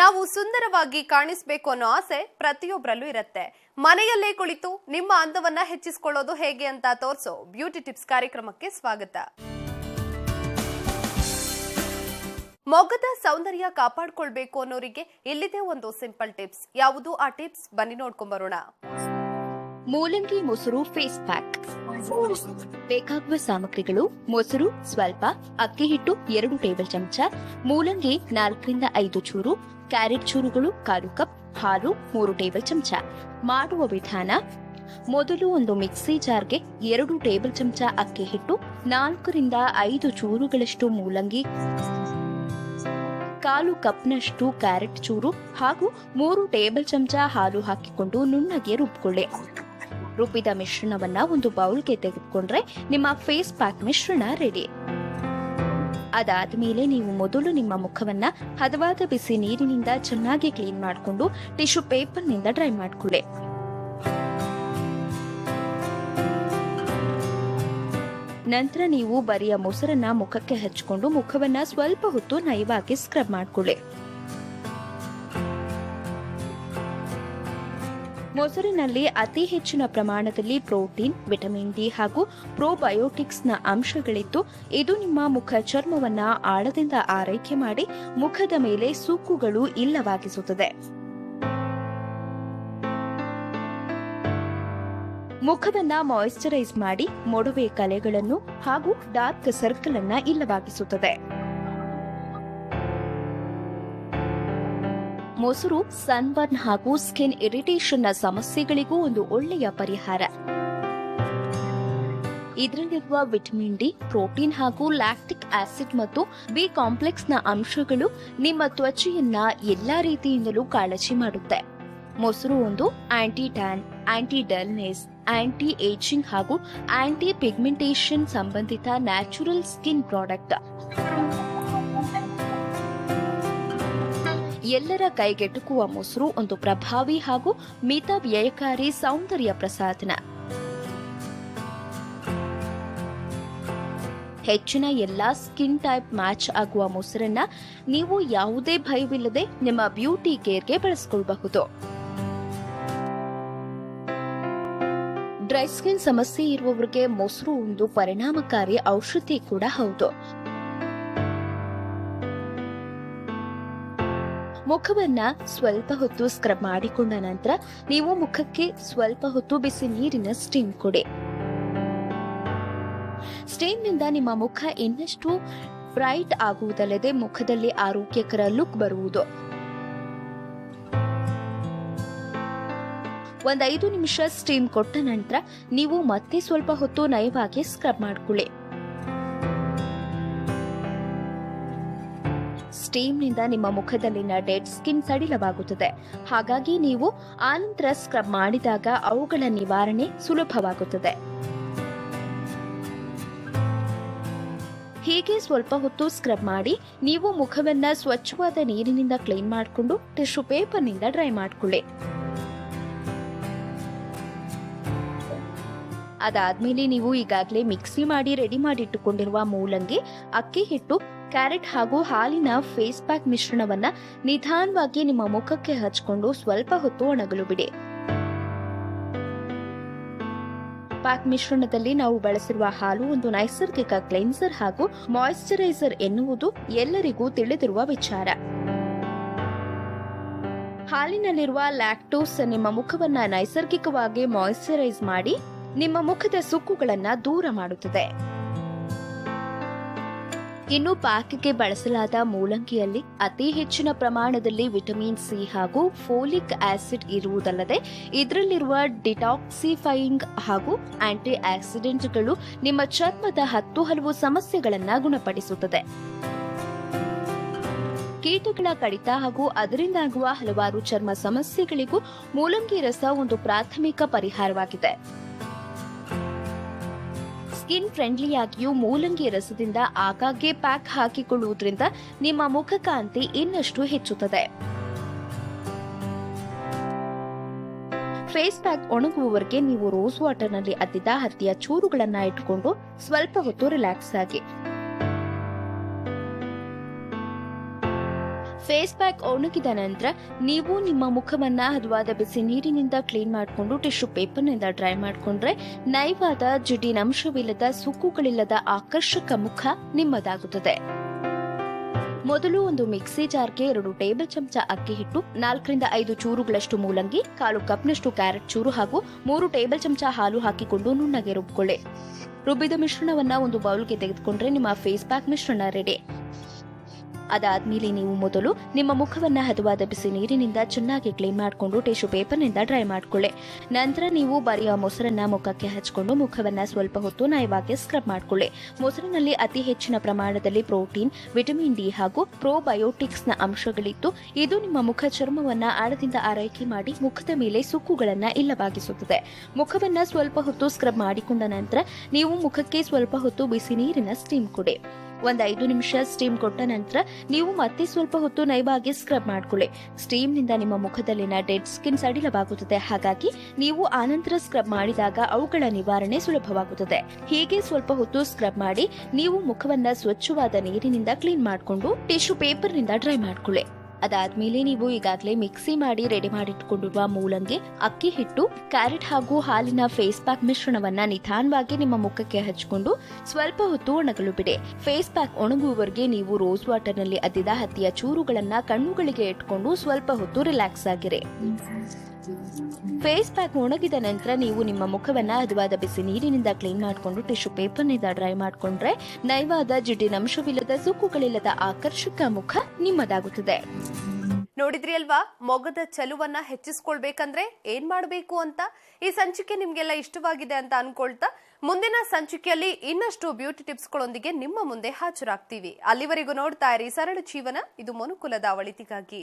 ನಾವು ಸುಂದರವಾಗಿ ಕಾಣಿಸ್ಬೇಕು ಅನ್ನೋ ಆಸೆ ಪ್ರತಿಯೊಬ್ಬರಲ್ಲೂ ಇರುತ್ತೆ. ಮನೆಯಲ್ಲೇ ಕುಳಿತು ನಿಮ್ಮ ಅಂದವನ್ನ ಹೆಚ್ಚಿಸಿಕೊಳ್ಳೋದು ಹೇಗೆ ಅಂತ ತೋರಿಸೋ ಬ್ಯೂಟಿ ಟಿಪ್ಸ್ ಕಾರ್ಯಕ್ರಮಕ್ಕೆ ಸ್ವಾಗತ. ಮೊಗದ ಸೌಂದರ್ಯ ಕಾಪಾಡ್ಕೊಳ್ಬೇಕು ಅನ್ನೋರಿಗೆ ಇಲ್ಲಿದೆ ಒಂದು ಸಿಂಪಲ್ ಟಿಪ್ಸ್. ಯಾವುದು ಆ ಟಿಪ್ಸ್? ಬನ್ನಿ ನೋಡ್ಕೊಂಬರೋಣ. ಮೂಲಂಗಿ, ಮೊಸರು ಫೇಸ್ ಪ್ಯಾಕ್ ಬೇಕಾಗುವ ಸಾಮಗ್ರಿಗಳು, ಮೊಸರು, ಸ್ವಲ್ಪ, ಅಕ್ಕಿ ಹಿಟ್ಟು, ಎರಡು ಟೇಬಲ್ ಚಮಚ, ಮೂಲಂಗಿ, ನಾಲ್ಕರಿಂದ ಐದು ಚೂರು, ಕ್ಯಾರೆಟ್ ಚೂರುಗಳು, ಕಾಲು ಕಪ್, ಹಾಲು, ಮೂರು ಟೇಬಲ್ ಚಮಚ. ಮಾಡುವ ವಿಧಾನ, ಮೊದಲು ಒಂದು ಮಿಕ್ಸಿ ಜಾರ್ಗೆ ಎರಡು ಟೇಬಲ್ ಚಮಚ ಅಕ್ಕಿ ಹಿಟ್ಟು, ನಾಲ್ಕರಿಂದ ಐದು ಚೂರುಗಳಷ್ಟು ಮೂಲಂಗಿ, ಕಾಲು ಕಪ್ನಷ್ಟು ಕ್ಯಾರೆಟ್ ಚೂರು ಹಾಗೂ ಮೂರು ಟೇಬಲ್ ಚಮಚ ಹಾಲು ಹಾಕಿಕೊಂಡು ನುಣ್ಣಗೆ ರುಬ್ಕೊಳ್ಳಿ. ರುಬ್ಬಿದ ಮಿಶ್ರಣವನ್ನ ಒಂದು ಬೌಲ್ಗೆ ತೆಗೆದುಕೊಂಡ್ರೆ ನಿಮ್ಮ ಫೇಸ್ ಪ್ಯಾಕ್ ಮಿಶ್ರಣ ರೆಡಿ ಅದಾದ್ಮೇಲೆ ನೀವು ಮೊದಲು ನಿಮ್ಮ ಮುಖವನ್ನ ಹದವಾದ ಬಿಸಿ ನೀರಿನಿಂದ ಚೆನ್ನಾಗಿ ಕ್ಲೀನ್ ಮಾಡಿಕೊಂಡು ಟಿಶ್ಯೂ ಪೇಪರ್ನಿಂದ ಡ್ರೈ ಮಾಡಿಕೊಳ್ಳಿ. ನಂತರ ನೀವು ಬರಿಯ ಮೊಸರನ್ನ ಮುಖಕ್ಕೆ ಹಚ್ಕೊಂಡು ಮುಖವನ್ನ ಸ್ವಲ್ಪ ಹೊತ್ತು ನಯವಾಗಿ ಸ್ಕ್ರಬ್ ಮಾಡ್ಕೊಳ್ಳಿ. ಮೊಸರಿನಲ್ಲಿ ಅತಿ ಹೆಚ್ಚಿನ ಪ್ರಮಾಣದಲ್ಲಿ ಪ್ರೋಟೀನ್, ವಿಟಮಿನ್ ಡಿ ಹಾಗೂ ಪ್ರೋಬಯೋಟಿಕ್ಸ್ನ ಅಂಶಗಳಿದ್ದು, ಇದು ನಿಮ್ಮ ಮುಖ ಚರ್ಮವನ್ನ ಆಳದಿಂದ ಆರೈಕೆ ಮಾಡಿ ಮುಖದ ಮೇಲೆ ಸುಕ್ಕುಗಳು ಇಲ್ಲವಾಗಿಸುತ್ತದೆ. ಮುಖವನ್ನ ಮಾಯಿಶ್ಚರೈಸ್ ಮಾಡಿ, ಮೊಡವೆ ಕಲೆಗಳನ್ನು ಹಾಗೂ ಡಾರ್ಕ್ ಸರ್ಕಲ್ ಅನ್ನ ಇಲ್ಲವಾಗಿಸುತ್ತದೆ. ಮೊಸರು, ಸನ್ಬರ್ನ್ ಹಾಗೂ ಸ್ಕಿನ್ ಇರಿಟೇಷನ್ನ ಸಮಸ್ಯೆಗಳಿಗೂ ಒಂದು ಒಳ್ಳೆಯ ಪರಿಹಾರ. ಇದರಲ್ಲಿರುವ ವಿಟಮಿನ್ ಡಿ, ಪ್ರೋಟೀನ್ ಹಾಗೂ ಲ್ಯಾಕ್ಟಿಕ್ ಆಸಿಡ್ ಮತ್ತು ಬಿ ಕಾಂಪ್ಲೆಕ್ಸ್ನ ಅಂಶಗಳು ನಿಮ್ಮ ತ್ವಚೆಯನ್ನ ಎಲ್ಲಾ ರೀತಿಯಿಂದಲೂ ಕಾಳಜಿ ಮಾಡುತ್ತೆ. ಮೊಸರು ಒಂದು anti tan anti dullness anti ageing ಹಾಗೂ ಆಂಟಿ ಪಿಗ್ಮೆಂಟೇಷನ್ ಸಂಬಂಧಿತ ನ್ಯಾಚುರಲ್ ಸ್ಕಿನ್ ಪ್ರಾಡಕ್ಟ್ ಎಲ್ಲರ ಕೈಗೆಟುಕುವ ಮೊಸರು, ಒಂದು ಪ್ರಭಾವಿ ಹಾಗೂ ಮಿತ ವ್ಯಯಕಾರಿ ಸೌಂದರ್ಯ ಪ್ರಸಾದನ ಹೆಚ್ಚಿನ ಎಲ್ಲಾ ಸ್ಕಿನ್ ಟೈಪ್ ಮ್ಯಾಚ್ ಆಗುವ ಮೊಸರನ್ನ ನೀವು ಯಾವುದೇ ಭಯವಿಲ್ಲದೆ ನಿಮ್ಮ ಬ್ಯೂಟಿ ಕೇರ್ಗೆ ಬಳಸಿಕೊಳ್ಳಬಹುದು ಡ್ರೈ ಸ್ಕಿನ್ ಸಮಸ್ಯೆ ಇರುವವರಿಗೆ ಮೊಸರು ಒಂದು ಪರಿಣಾಮಕಾರಿ ಔಷಧಿ ಕೂಡ ಹೌದು. ಮುಖವನ್ನ ಸ್ವಲ್ಪ ಹೊತ್ತು ಸ್ಕ್ರಬ್ ಮಾಡಿಕೊಂಡ ನಂತರ ನೀವು ಮುಖಕ್ಕೆ ಸ್ವಲ್ಪ ಹೊತ್ತು ಬಿಸಿ ನೀರಿನ ಸ್ಟೀಮ್ ಕೊಡಿ. ಸ್ಟೀಮ್ನಿಂದ ನಿಮ್ಮ ಮುಖ ಇನ್ನಷ್ಟು ಬ್ರೈಟ್ ಆಗುವುದಲ್ಲದೆ ಮುಖದಲ್ಲಿ ಆರೋಗ್ಯಕರ ಲುಕ್ ಬರುವುದು. ಒಂದೈದು ನಿಮಿಷ ಸ್ಟೀಮ್ ಕೊಟ್ಟ ನಂತರ ನೀವು ಮತ್ತೆ ಸ್ವಲ್ಪ ಹೊತ್ತು ನಯವಾಗಿ ಸ್ಕ್ರಬ್ ಮಾಡ್ಕೊಳ್ಳಿ. ಸ್ಟೀಮ್ನಿಂದ ನಿಮ್ಮ ಮುಖದಲ್ಲಿನ ಡೆಡ್ ಸ್ಕಿನ್ ಸಡಿಲವಾಗುತ್ತದೆ. ಹಾಗಾಗಿ ನೀವು ಆನಂತರ ಸ್ಕ್ರಬ್ ಮಾಡಿದಾಗ ಅವುಗಳ ನಿವಾರಣೆ ಸುಲಭವಾಗುತ್ತದೆ. ಹೀಗೆ ಸ್ವಲ್ಪ ಹೊತ್ತು ಸ್ಕ್ರಬ್ ಮಾಡಿ ನೀವು ಮುಖವನ್ನ ಸ್ವಚ್ಛವಾದ ನೀರಿನಿಂದ ಕ್ಲೀನ್ ಮಾಡಿಕೊಂಡು ಟಿಶ್ಯೂ ಪೇಪರ್ನಿಂದ ಡ್ರೈ ಮಾಡಿಕೊಳ್ಳಿ. ಅದಾದ್ಮೇಲೆ ನೀವು ಈಗಾಗಲೇ ಮಿಕ್ಸಿ ಮಾಡಿ ರೆಡಿ ಮಾಡಿಟ್ಟುಕೊಂಡಿರುವ ಮೂಲಂಗಿ, ಅಕ್ಕಿ ಹಿಟ್ಟು ಕ್ಯಾರೆಟ್ ಹಾಗೂ ಹಾಲಿನ ಫೇಸ್ ಪ್ಯಾಕ್ ಮಿಶ್ರಣವನ್ನ ನಿಧಾನವಾಗಿ ನಿಮ್ಮ ಮುಖಕ್ಕೆ ಹಚ್ಚಿಕೊಂಡು ಸ್ವಲ್ಪ ಹೊತ್ತು ಒಣಗಲು ಬಿಡಿ. ಪ್ಯಾಕ್ ಮಿಶ್ರಣದಲ್ಲಿ ನಾವು ಬಳಸಿರುವ ಹಾಲು ಒಂದು ನೈಸರ್ಗಿಕ ಕ್ಲೆನ್ಸರ್ ಹಾಗೂ ಮಾಯಿಶ್ಚರೈಸರ್ ಎನ್ನುವುದು ಎಲ್ಲರಿಗೂ ತಿಳಿದಿರುವ ವಿಚಾರ. ಹಾಲಿನಲ್ಲಿರುವ ಲ್ಯಾಕ್ಟೋಸ್ ನಿಮ್ಮ ಮುಖವನ್ನ ನೈಸರ್ಗಿಕವಾಗಿ ಮಾಯಿಶ್ಚರೈಸ್ ಮಾಡಿ ನಿಮ್ಮ ಮುಖದ ಸುಕ್ಕುಗಳನ್ನ ದೂರ ಮಾಡುತ್ತದೆ. ಇನ್ನು ಪಾಕಿಗೆ ಬಳಸಲಾದ ಮೂಲಂಗಿಯಲ್ಲಿ ಅತಿ ಹೆಚ್ಚಿನ ಪ್ರಮಾಣದಲ್ಲಿ ವಿಟಮಿನ್ ಸಿ ಹಾಗೂ ಫೋಲಿಕ್ ಆಸಿಡ್ ಇರುವುದಲ್ಲದೆ, ಇದರಲ್ಲಿರುವ ಡಿಟಾಕ್ಸಿಫೈಯಿಂಗ್ ಹಾಗೂ ಆಂಟಿ ಆಕ್ಸಿಡೆಂಟ್ಗಳು ನಿಮ್ಮ ಚರ್ಮದ ಹತ್ತು ಹಲವು ಸಮಸ್ಯೆಗಳನ್ನು ಗುಣಪಡಿಸುತ್ತದೆ. ಕೀಟಗಳ ಕಡಿತ ಹಾಗೂ ಅದರಿಂದಾಗುವ ಹಲವಾರು ಚರ್ಮ ಸಮಸ್ಯೆಗಳಿಗೂ ಮೂಲಂಗಿ ರಸ ಒಂದು ಪ್ರಾಥಮಿಕ ಪರಿಹಾರವಾಗಿದೆ. ಸ್ಕಿನ್ ಫ್ರೆಂಡ್ಲಿಯಾಗಿಯೂ ಮೂಲಂಗಿ ರಸದಿಂದ ಆಗಾಗ್ಗೆ ಪ್ಯಾಕ್ ಹಾಕಿಕೊಳ್ಳುವುದರಿಂದ ನಿಮ್ಮ ಮುಖಕಾಂತಿ ಇನ್ನಷ್ಟು ಹೆಚ್ಚುತ್ತದೆ. ಫೇಸ್ ಪ್ಯಾಕ್ ಒಣಗುವವರೆಗೆ ನೀವು ರೋಸ್ ವಾಟರ್ನಲ್ಲಿ ಅದ್ದಿದ ಹತ್ತಿಯ ಚೂರುಗಳನ್ನು ಇಟ್ಕೊಂಡು ಸ್ವಲ್ಪ ಹೊತ್ತು ರಿಲ್ಯಾಕ್ಸ್ ಆಗಿ. ಫೇಸ್ ಪ್ಯಾಕ್ ಒಣಗಿದ ನಂತರ ನೀವು ನಿಮ್ಮ ಮುಖವನ್ನ ಹದವಾದ ಬಿಸಿ ನೀರಿನಿಂದ ಕ್ಲೀನ್ ಮಾಡಿಕೊಂಡು ಟಿಶ್ಯೂ ಪೇಪರ್ನಿಂದ ಡ್ರೈ ಮಾಡಿಕೊಂಡ್ರೆ ನಯವಾದ ಅಂಶವಿಲ್ಲದ ಸುಕ್ಕುಗಳಿಲ್ಲದ ಆಕರ್ಷಕ ಮುಖ ನಿಮ್ಮದಾಗುತ್ತದೆ. ಮೊದಲು ಒಂದು ಮಿಕ್ಸಿ ಜಾರ್ಗೆ ಎರಡು ಟೇಬಲ್ ಚಮಚ ಅಕ್ಕಿ ಹಿಟ್ಟು, ನಾಲ್ಕರಿಂದ ಐದು ಚೂರುಗಳಷ್ಟು ಮೂಲಂಗಿ, ಕಾಲು ಕಪ್ನಷ್ಟು ಕ್ಯಾರೆಟ್ ಚೂರು ಹಾಗೂ ಮೂರು ಟೇಬಲ್ ಚಮಚ ಹಾಲು ಹಾಕಿಕೊಂಡು ನುಣ್ಣಗೆ ರುಬ್ಬಿಕೊಳ್ಳಿ ರುಬ್ಬಿದ ಮಿಶ್ರಣವನ್ನ ಒಂದು ಬೌಲ್ಗೆ ತೆಗೆದುಕೊಂಡ್ರೆ ನಿಮ್ಮ ಫೇಸ್ ಪ್ಯಾಕ್ ಮಿಶ್ರಣ ರೆಡಿ. ಅದಾದ್ಮೇಲೆ ನೀವು ಮೊದಲು ನಿಮ್ಮ ಮುಖವನ್ನ ಹದವಾದ ಬಿಸಿ ನೀರಿನಿಂದ ಚೆನ್ನಾಗಿ ಕ್ಲೀನ್ ಮಾಡಿಕೊಂಡು ಟಿಶ್ಯೂ ಪೇಪರ್ನಿಂದ ಡ್ರೈ ಮಾಡ್ಕೊಳ್ಳಿ. ನಂತರ ನೀವು ಬರೆಯ ಮೊಸರನ್ನ ಮುಖಕ್ಕೆ ಹಚ್ಕೊಂಡು ಮುಖವನ್ನ ಸ್ವಲ್ಪ ಹೊತ್ತು ನಯವಾಗಿ ಸ್ಕ್ರಬ್ ಮಾಡ್ಕೊಳ್ಳಿ. ಮೊಸರಿನಲ್ಲಿ ಅತಿ ಹೆಚ್ಚಿನ ಪ್ರಮಾಣದಲ್ಲಿ ಪ್ರೋಟೀನ್, ವಿಟಮಿನ್ ಡಿ ಹಾಗೂ ಪ್ರೋಬಯೋಟಿಕ್ಸ್ನ ಅಂಶಗಳಿದ್ದು, ಇದು ನಿಮ್ಮ ಮುಖ ಚರ್ಮವನ್ನ ಆಳದಿಂದ ಆರೈಕೆ ಮಾಡಿ ಮುಖದ ಮೇಲೆ ಸುಕ್ಕುಗಳನ್ನು ಇಲ್ಲವಾಗಿಸುತ್ತದೆ. ಮುಖವನ್ನ ಸ್ವಲ್ಪ ಹೊತ್ತು ಸ್ಕ್ರಬ್ ಮಾಡಿಕೊಂಡ ನಂತರ ನೀವು ಮುಖಕ್ಕೆ ಸ್ವಲ್ಪ ಹೊತ್ತು ಬಿಸಿ ನೀರಿನ ಸ್ಟೀಮ್ ಕೊಡಿ. ಒಂದ್ ಐದು ನಿಮಿಷ ಸ್ಟೀಮ್ ಕೊಟ್ಟ ನಂತರ ನೀವು ಮತ್ತೆ ಸ್ವಲ್ಪ ಹೊತ್ತು ನಯವಾಗಿ ಸ್ಕ್ರಬ್ ಮಾಡ್ಕೊಳ್ಳಿ. ಸ್ಟೀಮ್ನಿಂದ ನಿಮ್ಮ ಮುಖದಲ್ಲಿನ ಡೆಡ್ ಸ್ಕಿನ್ ಸಡಿಲವಾಗುತ್ತದೆ. ಹಾಗಾಗಿ ನೀವು ಆನಂತರ ಸ್ಕ್ರಬ್ ಮಾಡಿದಾಗ ಅವುಗಳ ನಿವಾರಣೆ ಸುಲಭವಾಗುತ್ತದೆ. ಹೀಗೆ ಸ್ವಲ್ಪ ಹೊತ್ತು ಸ್ಕ್ರಬ್ ಮಾಡಿ ನೀವು ಮುಖವನ್ನ ಸ್ವಚ್ಛವಾದ ನೀರಿನಿಂದ ಕ್ಲೀನ್ ಮಾಡಿಕೊಂಡು ಟಿಶ್ಯೂ ಪೇಪರ್ನಿಂದ ಡ್ರೈ ಮಾಡ್ಕೊಳ್ಳಿ. ಅದಾದ್ಮೇಲೆ ನೀವು ಈಗಾಗಲೇ ಮಿಕ್ಸಿ ಮಾಡಿ ರೆಡಿ ಮಾಡಿಟ್ಕೊಂಡಿರುವ ಮೂಲಂಗಿ, ಅಕ್ಕಿ ಹಿಟ್ಟು, ಕ್ಯಾರೆಟ್ ಹಾಗೂ ಹಾಲಿನ ಫೇಸ್ ಪ್ಯಾಕ್ ಮಿಶ್ರಣವನ್ನ ನಿಧಾನವಾಗಿ ನಿಮ್ಮ ಮುಖಕ್ಕೆ ಹಚ್ಕೊಂಡು ಸ್ವಲ್ಪ ಹೊತ್ತು ಒಣಗಲು ಬಿಡಿ. ಫೇಸ್ ಪ್ಯಾಕ್ ಒಣಗುವವರೆಗೆ ನೀವು ರೋಸ್ ವಾಟರ್ನಲ್ಲಿ ಅದ್ದಿದ ಹತ್ತಿಯ ಚೂರುಗಳನ್ನ ಕಣ್ಣುಗಳಿಗೆ ಇಟ್ಕೊಂಡು ಸ್ವಲ್ಪ ಹೊತ್ತು ರಿಲ್ಯಾಕ್ಸ್ ಆಗಿರಿ. ಫೇಸ್ ಪ್ಯಾಕ್ ಒಣಗಿದ ನಂತರ ನೀವು ನಿಮ್ಮ ಮುಖವನ್ನ ಹದವಾದ ಬಿಸಿ ನೀರಿನಿಂದ ಕ್ಲೀನ್ ಮಾಡಿಕೊಂಡು ಟಿಶ್ಯೂ ಪೇಪರ್ನಿಂದ ಡ್ರೈ ಮಾಡಿಕೊಂಡ್ರೆ ನಯವಾದ ಜಿಡ್ಡಿನಂಶವಿಲ್ಲದ ಸುಕ್ಕುಗಳಿಲ್ಲದ ಆಕರ್ಷಕ ಮುಖ ನಿಮ್ಮದಾಗುತ್ತದೆ. ನೋಡಿದ್ರಿ ಅಲ್ವಾ? ಮೊಗದ ಚಲುವನ್ನ ಹೆಚ್ಚಿಸ್ಕೊಳ್ಬೇಕಂದ್ರೆ ಏನ್ ಮಾಡಬೇಕು ಅಂತ? ಈ ಸಂಚಿಕೆ ನಿಮ್ಗೆಲ್ಲ ಇಷ್ಟವಾಗಿದೆ ಅಂತ ಅನ್ಕೊಳ್ತಾ ಮುಂದಿನ ಸಂಚಿಕೆಯಲ್ಲಿ ಇನ್ನಷ್ಟು ಬ್ಯೂಟಿ ಟಿಪ್ಸ್ಗಳೊಂದಿಗೆ ನಿಮ್ಮ ಮುಂದೆ ಹಾಜರಾಗ್ತೀವಿ. ಅಲ್ಲಿವರೆಗೂ ನೋಡ್ತಾ ಇರಿ ಸರಳ ಜೀವನ, ಇದು ಮನುಕುಲದ ಒಳಿತಿಗಾಗಿ